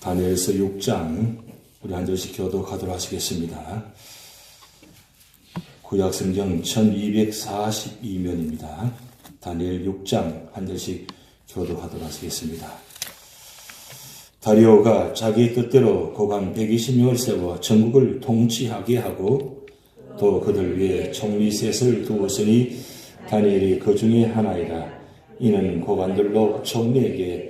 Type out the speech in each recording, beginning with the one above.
다니엘서 6장 우리 한 절씩 교독하도록 하시겠습니다. 구약성경 1242면입니다. 다니엘 6장 한 절씩 교독하도록 하시겠습니다. 다리오가 자기 뜻대로 고관 120명을 세워 전국을 통치하게 하고 또 그들 위에 총리 셋을 두었으니 다니엘이 그 중에 하나이라 이는 고관들로 총리에게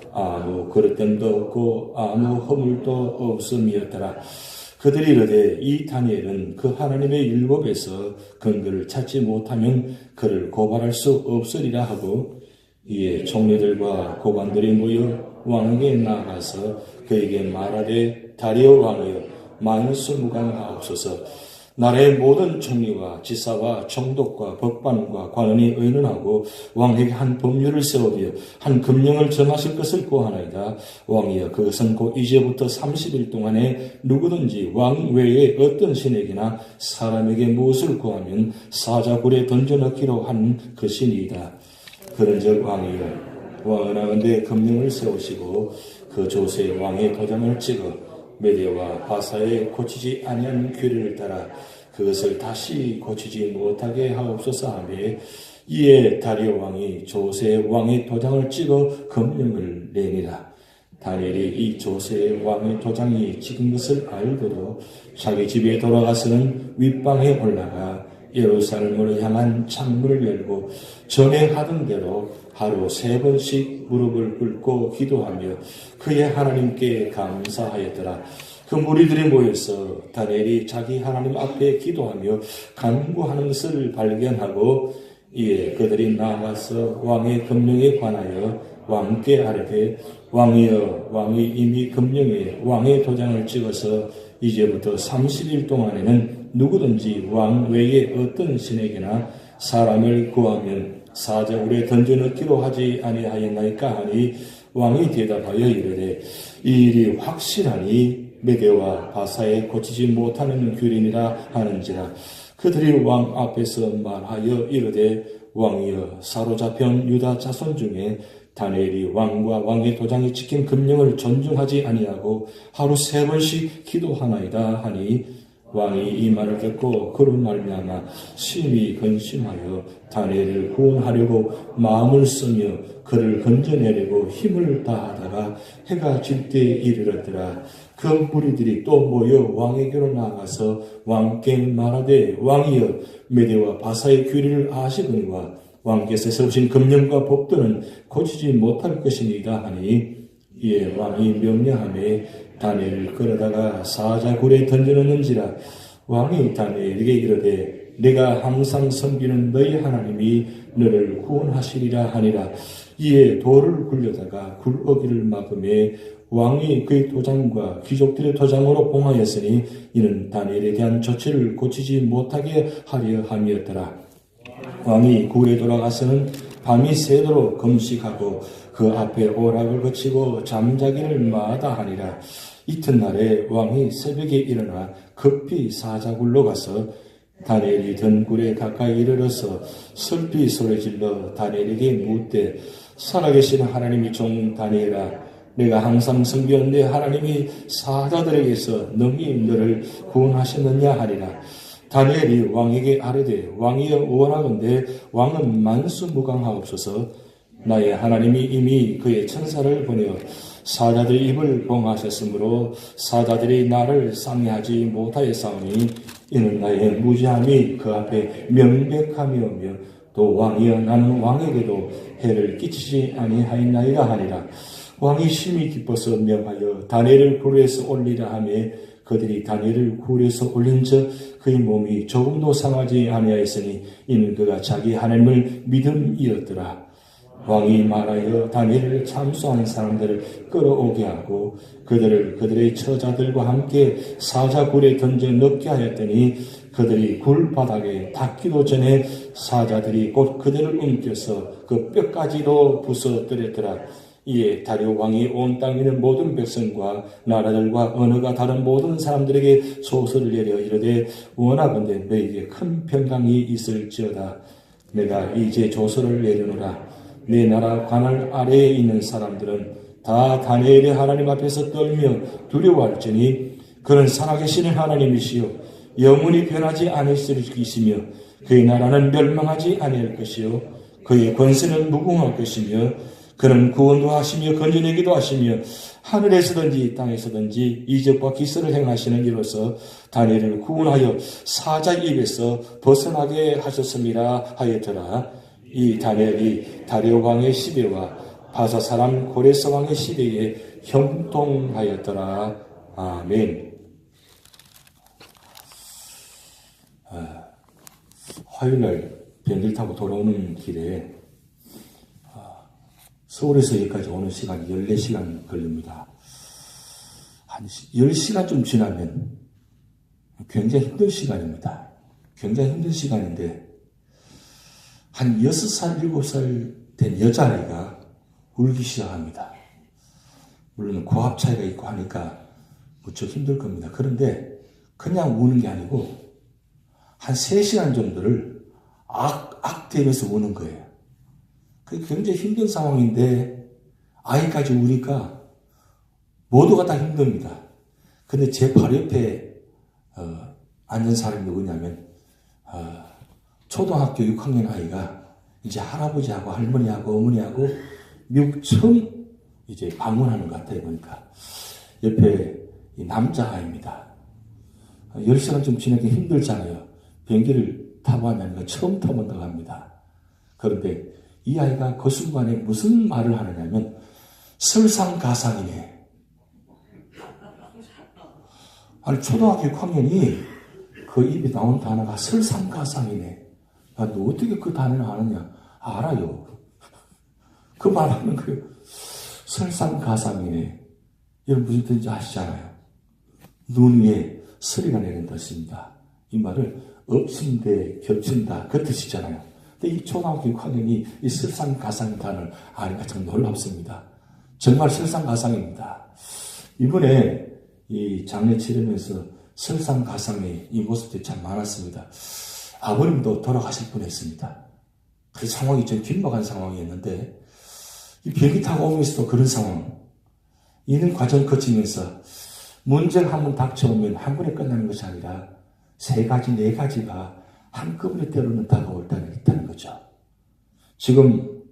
아무 그릇됨도 없고 아무 허물도 없음이었더라. 그들이 이르되 이 다니엘은 그 하나님의 율법에서 근거를 찾지 못하면 그를 고발할 수 없으리라 하고 이에 총리들과 고관들이 모여 왕에게 나아가서 그에게 말하되 다리오 왕이여 만수무강하옵소서 나라의 모든 총리와 지사와 총독과 법관과 관원이 의논하고 왕에게 한 법률을 세우며 한 금령을 정하실 것을 구하나이다. 왕이여 그것은 곧 이제부터 30일 동안에 누구든지 왕 외에 어떤 신에게나 사람에게 무엇을 구하면 사자굴에 던져넣기로 한 것이니이다. 그런즉 왕이여 왕은 하건대 금령을 세우시고 그 조세 왕의 도장을 찍어 메디와 바사에 고치지 아니한 규례를 따라 그것을 다시 고치지 못하게 하옵소서 하며 이에 다리오 왕이 조세 왕의 도장을 찍어 금령을 내니라. 다니엘이 이 조세 왕의 도장이 찍은 것을 알고도 자기 집에 돌아가서는 윗방에 올라가 예루살렘으로 향한 창문을 열고 전에 하던 대로 하루 세 번씩 무릎을 꿇고 기도하며 그의 하나님께 감사하였더라. 그 무리들이 모여서 다니엘이 자기 하나님 앞에 기도하며 간구하는 것을 발견하고 이에 그들이 나아가서 왕의 금령에 관하여 왕께 아뢰되 왕이여 왕이 이미 금령에 왕의 도장을 찍어서 이제부터 30일 동안에는 누구든지 왕 외에 어떤 신에게나 사람을 구하면 사자굴에 던져넣기로 하지 아니하였나이까 하니 왕이 대답하여 이르되 이 일이 확실하니 메대와 바사에 고치지 못하는 규례니라 하는지라. 그들이 왕 앞에서 말하여 이르되 왕이여 사로잡힌 유다 자손 중에 다니엘이 왕과 왕의 도장이 찍힌 금령을 존중하지 아니하고 하루 세 번씩 기도하나이다 하니 왕이 이 말을 듣고 그로 말미암아 심히 근심하여 다니엘을 구원하려고 마음을 쓰며 그를 건져내려고 힘을 다하다가 해가 질 때에 이르렀더라. 그 무리들이 또 모여 왕에게로 나아가서 왕께 말하되 왕이여 메대와 바사의 규례를 아시거니와 왕께서 세우신 금령과 법도는 고치지 못할 것이니이다 하니 이에 왕이 명령함에 다니엘을 끌어다가 사자굴에 던져놓는지라 왕이 다니엘에게 이르되 내가 항상 섬기는 너희 하나님이 너를 구원하시리라 하니라. 이에 돌을 굴려다가 굴어기를 막음에 왕이 그의 도장과 귀족들의 도장으로 봉하였으니 이는 다니엘에 대한 조치를 고치지 못하게 하려 함이었더라. 왕이 굴에 돌아가서는 밤이 새도록 금식하고 그 앞에 오락을 거치고 잠자기를 마다하니라. 이튿날에 왕이 새벽에 일어나 급히 사자굴로 가서 다니엘이 든 굴에 가까이 이르러서 슬피 소리질러 다니엘에게 묻되 살아계신 하나님이 종 다니엘아 내가 항상 섬기는 내 하나님이 사자들에게서 능히 너를 구원하셨느냐 하리라. 다니엘이 왕에게 아뢰되 왕이여 원하건대 왕은 만수무강하옵소서. 나의 하나님이 이미 그의 천사를 보내어 사자들 입을 봉하셨으므로 사자들이 나를 상해하지 못하였사오니 이는 나의 무지함이 그 앞에 명백함이오며 또 왕이여 나는 왕에게도 해를 끼치지 아니하였나이다 하니라. 왕이 심히 기뻐서 명하여 다니엘을 굴에서 올리라 하며 그들이 다니엘을 굴에서 올린 즉 그의 몸이 조금도 상하지 아니하였으니 이는 그가 자기 하나님을 믿음이었더라. 왕이 말하여 다니엘을 참수하는 사람들을 끌어오게 하고 그들을 그들의 처자들과 함께 사자굴에 던져 넣게 하였더니 그들이 굴 바닥에 닿기도 전에 사자들이 곧 그들을 움켜서 그 뼈까지도 부서뜨렸더라. 이에 다리오 왕이 온 땅에 있는 모든 백성과 나라들과 언어가 다른 모든 사람들에게 소설을 내려 이르되 원하건대 너에게 큰 평강이 있을지어다. 내가 이제 조서를 내려노라. 내 나라 관할 아래에 있는 사람들은 다 다니엘의 하나님 앞에서 떨며 두려워할지니 그는 살아계시는 하나님이시요 영원히 변하지 않으시리시며 그의 나라는 멸망하지 아니할 것이요 그의 권세는 무궁할 것이며 그는 구원도 하시며 건져내기도 하시며 하늘에서든지 땅에서든지 이적과 기술을 행하시는 이로서 다니엘을 구원하여 사자 입에서 벗어나게 하셨음이라 하였더라. 이 다니엘이 다리오 왕의 시대와 바사 사람 고레스 왕의 시대에 형통하였더라. 아멘. 아, 화요일 날 비행기를 타고 돌아오는 길에 아, 서울에서 여기까지 오는 시간이 14시간 걸립니다. 한 10시간 좀 지나면 굉장히 힘든 시간입니다. 굉장히 힘든 시간인데 한 6살, 7살 된 여자아이가 울기 시작합니다. 물론 고압 차이가 있고 하니까 무척 힘들 겁니다. 그런데 그냥 우는 게 아니고 한 3시간 정도를 악, 악대면서 우는 거예요. 그게 굉장히 힘든 상황인데 아이까지 우니까 모두가 다 힘듭니다. 근데 제 바로 옆에 어, 앉은 사람이 누구냐면 어, 초등학교 6학년 아이가 이제 할아버지하고 할머니하고 어머니하고 미국 처음 이제 방문하는 것 같아요, 보니까. 옆에 남자아이입니다. 10시간 좀 지내기 힘들잖아요. 비행기를 타고 하면 처음 타본다고 합니다. 그런데 이 아이가 그 순간에 무슨 말을 하느냐면 설상가상이네. 아니, 초등학교 6학년이 그 입에 나온 단어가 설상가상이네. 아, 너 어떻게 그 단어를 아느냐? 알아요. 그 말하는 그 설상가상이네. 여러분 무슨 뜻인지 아시잖아요. 눈 위에 서리가 내린 뜻입니다. 이 말을 엎친데 겹친다 그 뜻이잖아요. 근데 이 초등학교 6학년이 이 설상가상 단어를 아니까 참 놀랍습니다. 정말 설상가상입니다. 이번에 이 장례 치르면서 설상가상의 이 모습들이 참 많았습니다. 아버님도 돌아가실 뻔했습니다. 그 상황이 좀 긴박한 상황이었는데 이 비행기 타고 오면서도 그런 상황 이런 과정 거치면서 문제가 한번 닥쳐오면 한 번에 끝나는 것이 아니라 세 가지, 네 가지가 한꺼번에 때로는 다가올 때는 있다는 거죠. 지금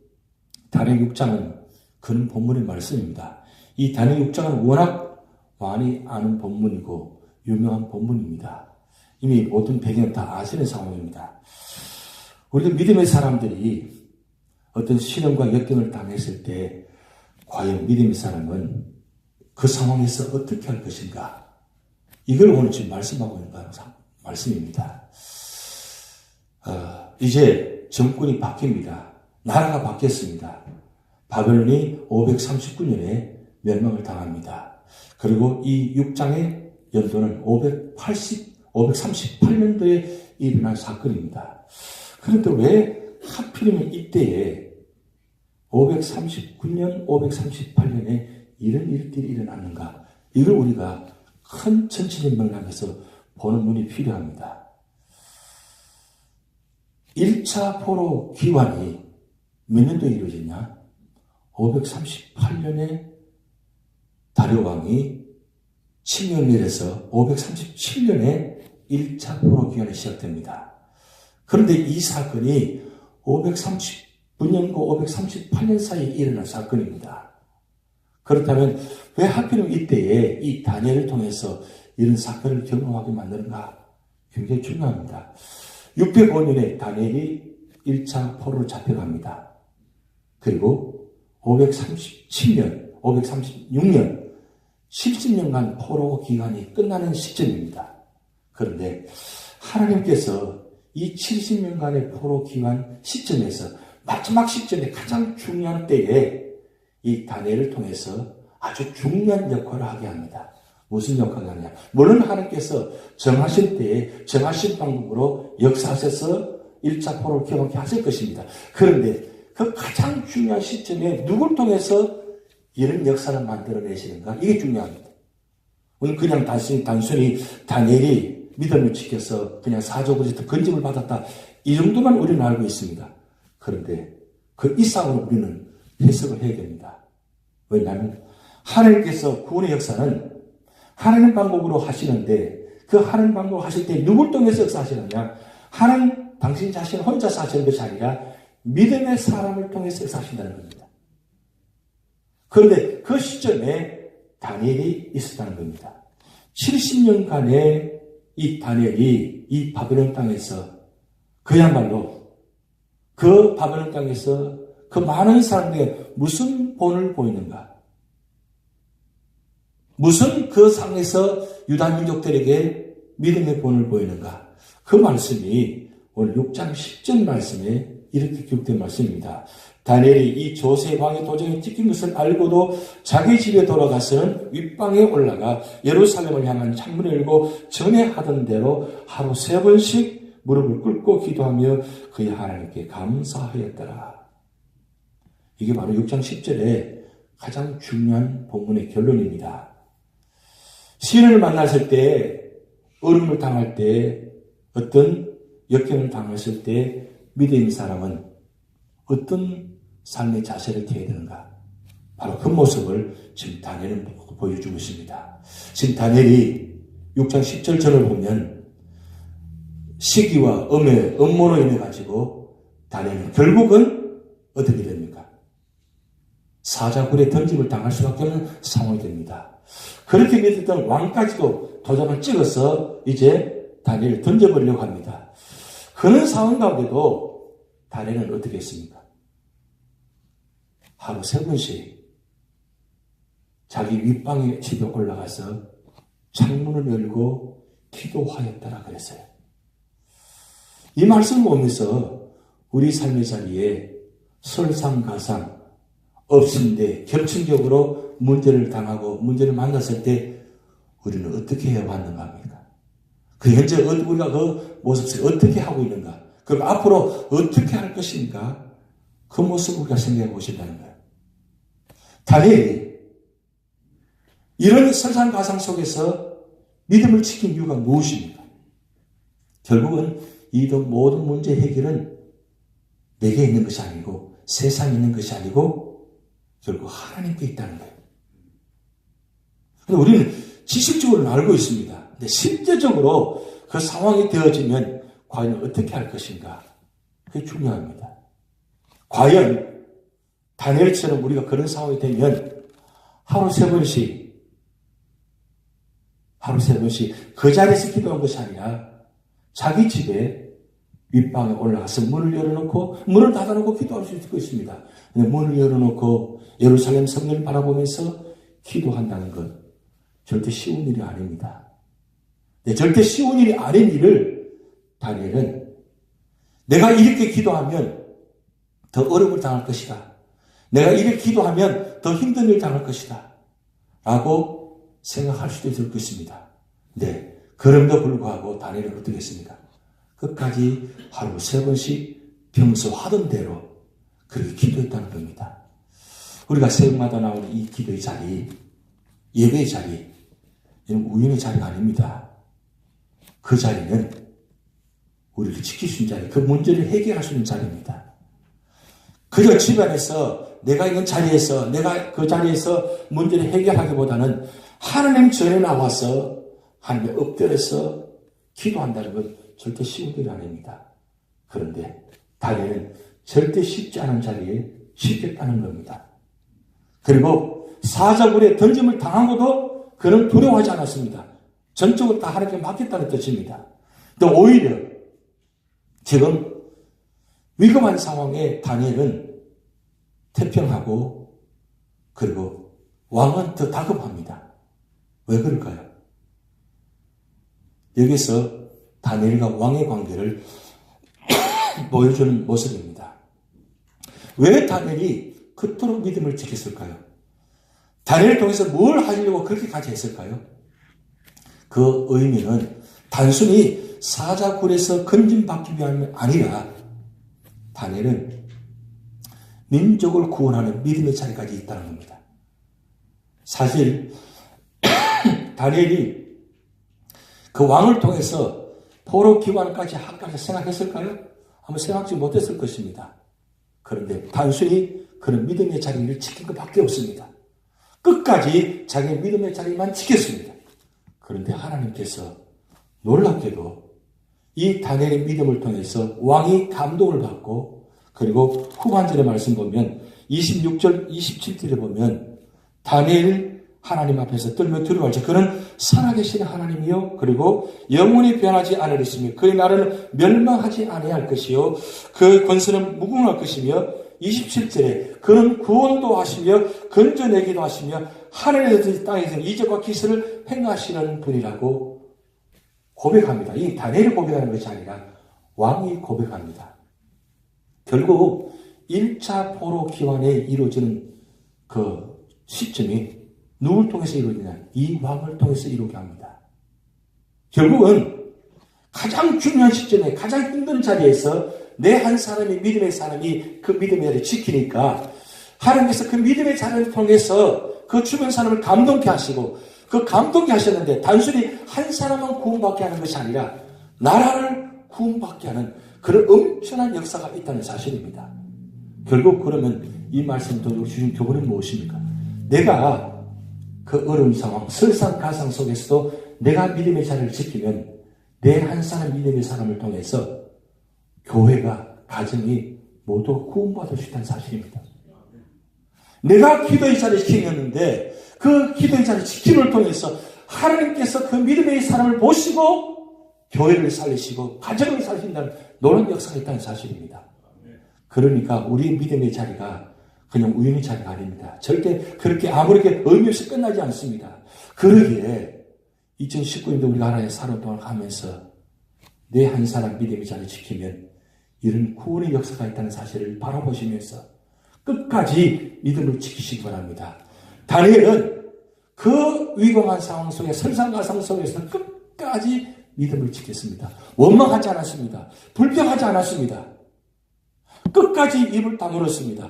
단의 6장은 그런 본문의 말씀입니다. 이 단의 6장은 워낙 많이 아는 본문이고 유명한 본문입니다. 이미 모든 배경 다 아시는 상황입니다. 우리도 믿음의 사람들이 어떤 시련과 역경을 당했을 때 과연 믿음의 사람은 그 상황에서 어떻게 할 것인가? 이걸 오늘 지금 말씀하고 있는 말씀입니다. 어, 이제 정권이 바뀝니다. 나라가 바뀌었습니다. 바벨론이 539년에 멸망을 당합니다. 그리고 이 6장의 연도는 580 538년도에 일어난 사건입니다. 그런데 왜 하필이면 이때에 539년, 538년에 이런 일들이 일어났는가? 이걸 우리가 큰 천천히 맥락에서 보는 눈이 필요합니다. 1차 포로 기환이 몇 년도에 이루어졌냐? 538년에 다리오 왕이 칭령일에서 537년에 1차 포로 기간이 시작됩니다. 그런데 이 사건이 539년과 538년 사이에 일어난 사건입니다. 그렇다면 왜 하필이면 이때에 이 다니엘을 통해서 이런 사건을 경험하게 만드는가? 굉장히 중요합니다. 605년에 다니엘이 1차 포로로 잡혀갑니다. 그리고 537년, 536년, 70년간 포로 기간이 끝나는 시점입니다. 그런데 하나님께서 이 70년간의 포로 기간 시점에서 마지막 시점에 가장 중요한 때에 이 다니엘을 통해서 아주 중요한 역할을 하게 합니다. 무슨 역할을 하냐? 물론 하나님께서 정하신 때에 정하신 방법으로 역사하셔서 1차 포로를 경험케 하실 것입니다. 그런데 그 가장 중요한 시점에 누굴 통해서 이런 역사를 만들어내시는가? 이게 중요합니다. 우리는 그냥 단순히, 단순히 다니엘이 믿음을 지켜서 그냥 사적으로부터 건짐을 받았다. 이 정도만 우리는 알고 있습니다. 그런데 그 이상으로 우리는 해석을 해야 됩니다. 왜냐하면 하나님께서 구원의 역사는 하나님 방법으로 하시는데 그 하나님 방법으로 하실 때 누굴 통해서 역사하시느냐? 하나님 당신 자신 혼자서 하시는 것이 아니라 믿음의 사람을 통해서 역사하신다는 겁니다. 그런데 그 시점에 다니엘이 있었다는 겁니다. 70년간의 이 다니엘이 이 바벨론 땅에서 그야말로 그 바벨론 땅에서 그 많은 사람들에게 무슨 본을 보이는가? 무슨 그 상에서 유다 민족들에게 믿음의 본을 보이는가? 그 말씀이 오늘 6장 10절 말씀에 이렇게 기록된 말씀입니다. 다니엘이 이 조세 왕의 도정에 찍힌 것을 알고도 자기 집에 돌아가서는 윗방에 올라가 예루살렘을 향한 창문을 열고 전에 하던 대로 하루 세 번씩 무릎을 꿇고 기도하며 그의 하나님께 감사하였더라. 이게 바로 6장 10절에 가장 중요한 본문의 결론입니다. 시인을 만났을 때, 어려움을 당할 때, 어떤 역경을 당했을 때 믿음의 사람은 어떤 삶의 자세를 태워야 되는가? 바로 그 모습을 지금 다니엘은 보여주고 있습니다. 지금 다니엘이 6장 10절 전을 보면 시기와 음의 음모로 인해 가지고 다니엘은 결국은 어떻게? 사자굴에 던짐을 당할 수밖에 없는 상황이 됩니다. 그렇게 믿었던 왕까지도 도장을 찍어서 이제 다니엘을 던져버리려고 합니다. 그런 상황 가운데도 다니엘은 어떻게 했습니까? 하루 세 번씩 자기 윗방에 집에 올라가서 창문을 열고 기도하였다라 그랬어요. 이 말씀을 보면서 우리 삶의 자리에 설상가상 없는데 결정적으로 문제를 당하고 문제를 만났을 때 우리는 어떻게 해야 왔는가 합니까? 그 현재 우리가 그 모습을 어떻게 하고 있는가? 그리고 앞으로 어떻게 할 것인가? 그 모습을 우리가 생각해 보신다는 거예요. 다니엘이 이런 설상가상 속에서 믿음을 지킨 이유가 무엇입니까? 결국은 이 모든 문제 해결은 내게 있는 것이 아니고 세상에 있는 것이 아니고 결국 하나님께 있다는 거예요. 근데 우리는 지식적으로는 알고 있습니다. 근데 실제적으로 그 상황이 되어지면 과연 어떻게 할 것인가? 그게 중요합니다. 과연 다니엘처럼 우리가 그런 상황이 되면 하루 세 번씩 하루 세 번씩 그 자리에서 기도한 것이 아니라 자기 집에 윗방에 올라가서 문을 열어놓고 문을 닫아놓고 기도할 수 있을 것입니다. 문을 열어놓고 예루살렘 성전을 바라보면서 기도한다는 것 절대 쉬운 일이 아닙니다. 네, 절대 쉬운 일이 아닌 일을 다니엘은 내가 이렇게 기도하면 더 어려움을 당할 것이다. 내가 이렇게 기도하면 더 힘든 일을 당할 것이다. 라고 생각할 수도 있을 것입니다. 네. 그럼에도 불구하고 다니엘은 어떻게 했습니까? 끝까지 하루 세 번씩 평소 하던 대로 그렇게 기도했다는 겁니다. 우리가 새벽마다 나오는 이 기도의 자리, 예배의 자리, 이런 우연의 자리가 아닙니다. 그 자리는 우리를 지킬 수 있는 자리, 그 문제를 해결할 수 있는 자리입니다. 그저 집안에서 내가 있는 자리에서 내가 그 자리에서 문제를 해결하기보다는 하나님 전에 나와서 하나님의 엎드려서 기도한다는 건 절대 쉬운 일이 아닙니다. 그런데 다니엘은 절대 쉽지 않은 자리에 쉽겠다는 겁니다. 그리고 사자굴에 던짐을 당한 것도 그는 두려워하지 않았습니다. 전적으로 다 하나님께 맡겼다는 뜻입니다. 또 오히려 지금 위급한 상황에 다니엘은 태평하고 그리고 왕은 더 다급합니다. 왜 그럴까요? 여기서 다니엘과 왕의 관계를 보여주는 모습입니다. 왜 다니엘이 그토록 믿음을 지켰을까요? 다니엘을 통해서 뭘 하려고 그렇게까지 했을까요? 그 의미는 단순히 사자굴에서 건진받기 위함이 아니라 다니엘은 민족을 구원하는 믿음의 자리까지 있다는 겁니다. 사실 다니엘이 그 왕을 통해서 포로 기관까지 학까지 생각했을까요? 아마 생각지 못했을 것입니다. 그런데 단순히 그런 믿음의 자리를 지킨 것밖에 없습니다. 끝까지 자기 믿음의 자리만 지켰습니다. 그런데 하나님께서 놀랍게도 이 다니엘의 믿음을 통해서 왕이 감동을 받고 그리고 후반절의 말씀 보면 26절 27절에 보면 다니엘 하나님 앞에서 떨며 두려워하죠. 그는 살아계신 하나님이요 그리고 영원히 변하지 않으리시며 그의 나라는 멸망하지 아니할 것이요 그 권세는 무궁할 것이며 27절에 그는 구원도 하시며 건져내기도 하시며 하늘에서 땅에서 이적과 기술을 행하시는 분이라고 고백합니다. 이 다니엘이 고백하는 것이 아니라 왕이 고백합니다. 결국 1차 포로 기환에 이루어지는 그 시점이 누굴 통해서 이루어지냐? 이 왕을 통해서 이루게 합니다. 결국은 가장 중요한 시점에 가장 힘든 자리에서 내 한 사람이 믿음의 사람이 그 믿음의 자리를 지키니까 하나님께서 그 믿음의 자리를 통해서 그 주변 사람을 감동케 하시고 그 감동케 하셨는데 단순히 한 사람만 구원받게 하는 것이 아니라 나라를 구원받게 하는 그런 엄청난 역사가 있다는 사실입니다. 결국 그러면 이 말씀 도둑 주신 교훈은 무엇입니까? 내가 그 어려운 상황, 설상가상 속에서도 내가 믿음의 자리를 지키면 내 한 사람 믿음의 사람을 통해서 교회가, 가정이 모두 구원받을 수 있다는 사실입니다. 내가 기도의 자리를 지켰는데 그 기도의 자리 지킴을 통해서 하나님께서 그 믿음의 사람을 보시고 교회를 살리시고 가정을 살리신다는 놀라운 역사가 있다는 사실입니다. 그러니까 우리의 믿음의 자리가 그냥 우연의 자리가 아닙니다. 절대 그렇게 아무렇게 의미 없이 끝나지 않습니다. 그러기에 2019년도 우리가 하나의 사는 동안 가면서 내 한 사람 믿음의 자리 지키면 이런 구원의 역사가 있다는 사실을 바라보시면서 끝까지 믿음을 지키시기 바랍니다. 다니엘은 그 위험한 상황 속에 설상가상 속에서 끝까지 믿음을 지켰습니다. 원망하지 않았습니다. 불평하지 않았습니다. 끝까지 입을 다물었습니다.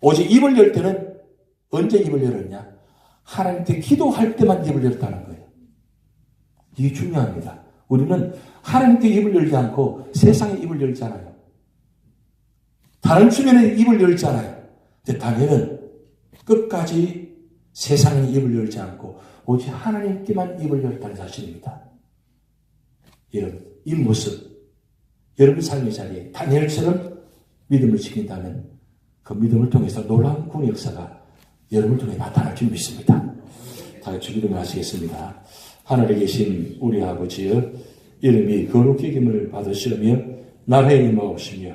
오직 입을 열 때는 언제 입을 열었냐? 하나님께 기도할 때만 입을 열었다는 거예요. 이게 중요합니다. 우리는 하나님께 입을 열지 않고 세상에 입을 열잖아요. 다른 주변에 입을 열잖아요. 근데 다니엘은 끝까지 세상에 입을 열지 않고 오직 하나님께만 입을 열었다는 사실입니다. 여러분, 이 모습, 여러분 삶의 자리에 다니엘처럼 믿음을 지킨다면 그 믿음을 통해서 놀라운 구원의 역사가 여러분을 통해 나타날 줄 믿습니다. 다 같이 기도를 하시겠습니다. 하늘에 계신 우리 아버지여 이름이 거룩히 김을 받으시며 나라에 임하옵시며